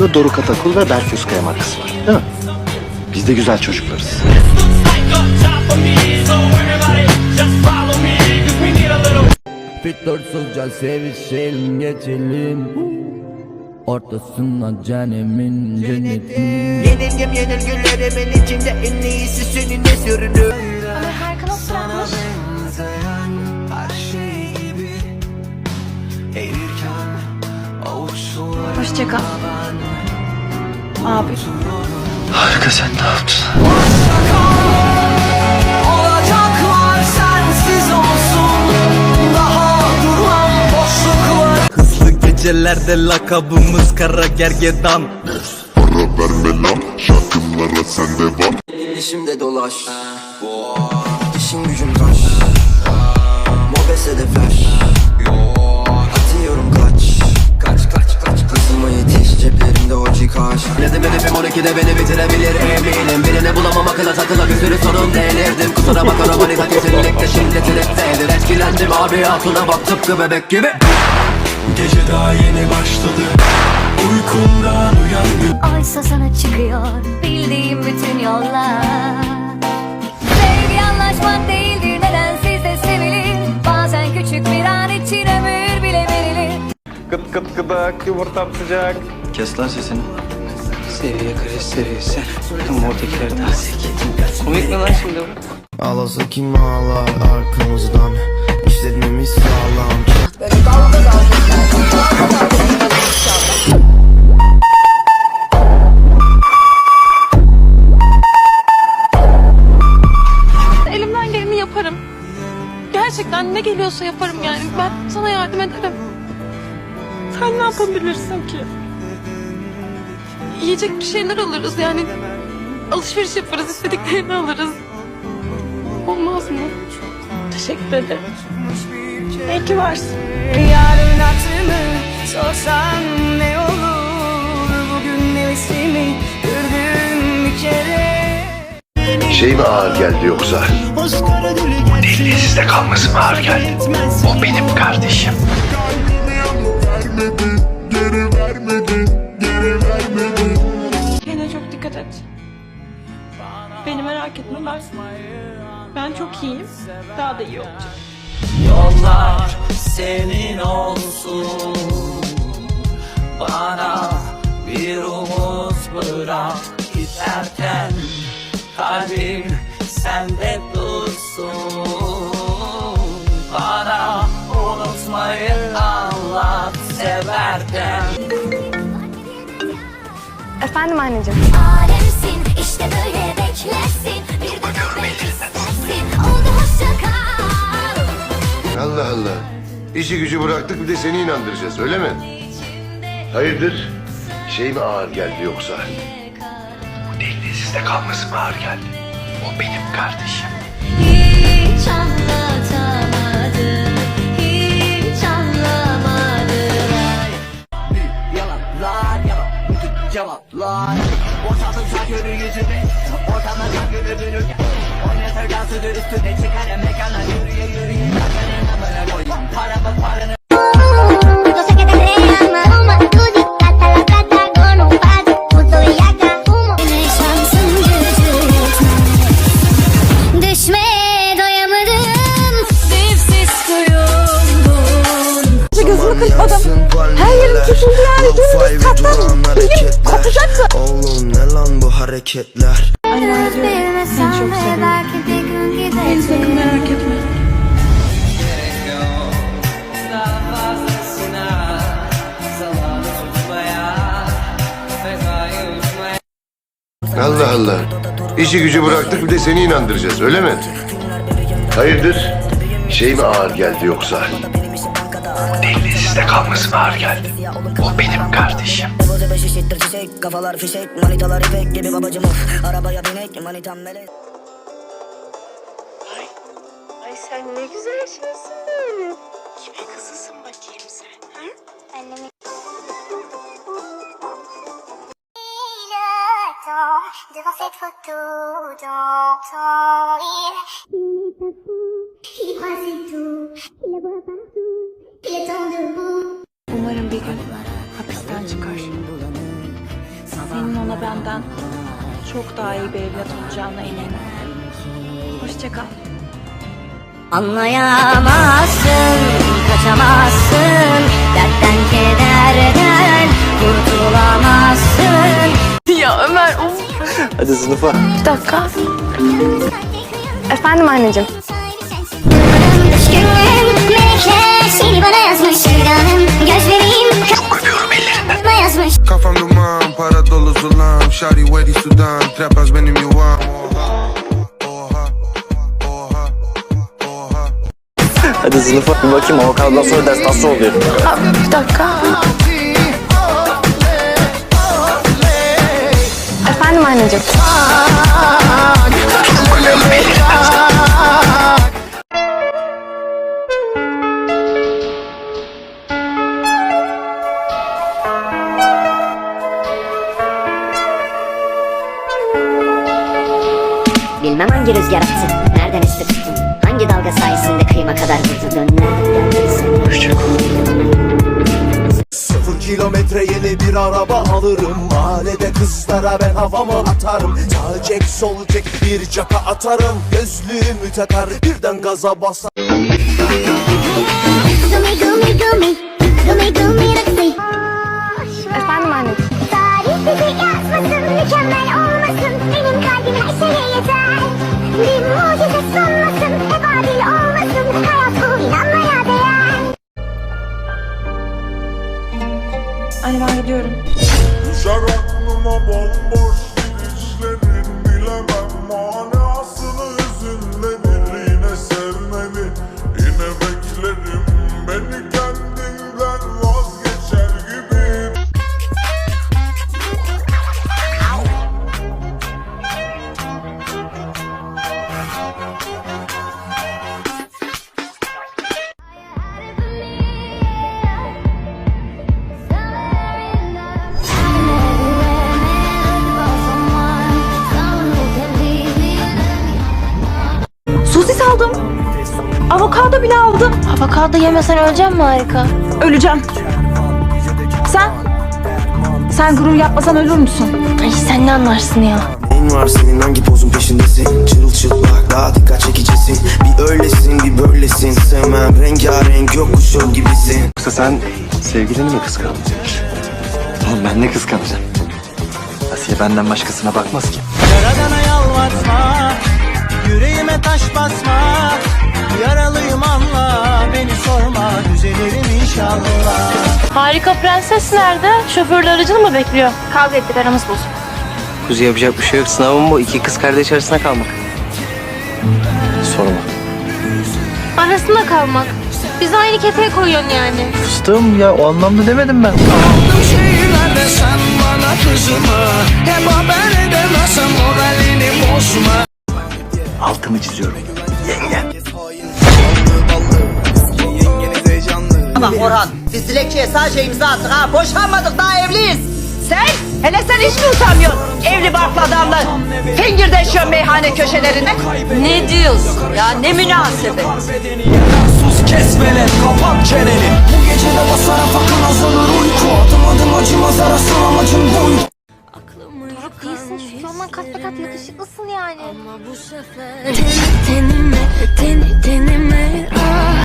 Sırada Doruk Atakul ve Berk Özkaya markası var. Değil mi? Biz de güzel çocuklarız. Fittorsuzca sevişelim geçelim Ortasında cehennemin cennetin Yenilgim yenilgilerimin içinde en iyisi senin de sürünür Ömer Hakan bırakmış. Hoşça kal. Abi. Harika sen ne yaptın? Olacaklar sensiz olsun. Daha duran boşluk var. Hızlı gecelerde lakabımız kara gergedan. Para verme lan şarkılara sen devam Elimde dolaş İşin gücün taş. Mobese de flash hedefim 12'de beni bitirebilir eminim Birini bulamam akıla takıla bir sürü sorun delirdim Kusura bakma romanita kesinlikle şimdi triptedir Etkilendim abi altına bak tıpkı bebek gibi Gece daha yeni başladı Uykumdan uyandım Oysa sana çıkıyor bildiğim bütün yollar. Sevgi anlaşmak değildir neden siz de sevilir. Bazen küçük bir an için ömür bile verilir. Kıt kıt kıdak yumurtam sıcak. Kes lan sesini. Seviye kriz seviyesi. Ama oradakiler daha zeki. Komik mi lan şimdi bu? Ağlasa kim ağlar arkamızdan İşletmemiz sağlam Elimden geleni yaparım. Gerçekten ne geliyorsa yaparım yani. Ben sana yardım ederim. Sen ne yapabilirsin ki? Yiyecek bir şeyler alırız yani. Alışveriş yaparız, istediklerini alırız. Olmaz mı? Teşekkür ederim. İyi ki varsın. Yarın hatırımı sorsan ne olur Bugün nefesimi kırdım bir kere Şey mi ağır geldi yoksa? Dilli sizde kalması mı ağır geldi? O benim kardeşim. Vermedi, geri vermedi, Beni merak etme ben. Ben çok iyiyim. Daha da iyi olacağım. Yollar senin olsun Bana bir umut bırak Giderken kalbim sende dursun Bana unutmayı anlat severken Efendim anneciğim. Alemsin işte böyle beklersin Bir de beklersin Oldu hoşça kal Allah Allah. İşi gücü bıraktık bir de seni inandıracağız öyle mi? Hayırdır? Şey mi ağır geldi yoksa? Dilli sizde kalması mı ağır geldi? O benim kardeşim. Hiç anlatamadım cevaplar. Boşaltın sakürü yüzüme Ortamda sakürü dönürken Oynatır dansı üstüne çıkar mekana Yürüye yürüye. Kafanın amına koyayım. Paramı paranı hareketler. Allah Allah. İşi gücü bıraktık bir de seni inandıracağız öyle mi? Hayırdır? Şey mi ağır geldi yoksa? Sizde kalması ağır geldi? O benim kardeşim. Kafalar fişek Manitalar ipek gibi babacım of Arabaya binek Manitam melek Ay sen ne güzel şeysin bir gün hapisten çıkar. sana benden çok daha iyi bir evlat olacağına eminim. Hoşça kal. Anlayamazsın, kaçamazsın Dertten kederden kurtulamazsın Ya Ömer of. Hadi sınıfa. Bir dakika. Efendim anneciğim. Düşkünüm Melike seni bana yazmış Çok öpüyorum yazmış Kafam duman para dolu zulam Şari Wedi Sudan Trapaz benim yuvam Hadi sınıfa. Bir bakayım avokadodan sonra ders nasıl oluyor? Abi bir dakika. Efendim anneciğim. Bilmem hangi rüzgar attı, nereden esti tuttun Hangi dalga sayesinde kıyıma kadar vurdu? Dön nereden Sıfır kilometre yeni bir araba alırım. Mahallede kızlara ben havamı atarım. Sağ çek sol çek bir caka atarım. Gözlüğümü takar birden gaza basar. Gumi gumi gumi. Gumi gumi gidiyorum. Düşer aklıma bomboş Avokado yemesen öleceğim mi harika? Öleceğim. Sen? Sen gurur yapmasan ölür müsün? Ay sen ne anlarsın ya? Neyin var senin hangi pozun peşindesin Çırılçıplak daha dikkat çekicisin Bir öylesin bir böylesin Sevmem rengarenk yokuşu gibisin Yoksa sen sevgilini mi kıskandın? Oğlum ben ne kıskanacağım? Asiye benden başkasına bakmaz ki. Yaradana yalvarma Yüreğime taş basma Yaralıyım anla Beni sorma Düzelirim inşallah Harika prenses nerede? Şoförle aracını mı bekliyor? Kavga ettik aramız bozuk. Kuzu yapacak bir şey yok. Sınavım bu. İki kız kardeş arasında kalmak. Sorma. Arasında kalmak. Biz aynı kefeye koyuyorsun yani. Fıstığım ya o anlamda demedim ben. Şehirlerde sen bana kızma Hep haber edemezsem moralini bozma Altımı çiziyorum. Bak Orhan biz dilekçeye sadece imza attık ha boşanmadık daha evliyiz. Sen? Hele sen hiç mi utanmıyorsun? Evli barklı adamla fingirdeşiyorsun meyhane köşelerinde. Ne diyorsun ya ne münasebet. Sus kes velet kapat çeneni Bu gecede basara fakın azalır uyku Adım adım acımaz arasın amacım buydu şu kat be kat yakışıklısın yani. Ama bu sefer tenime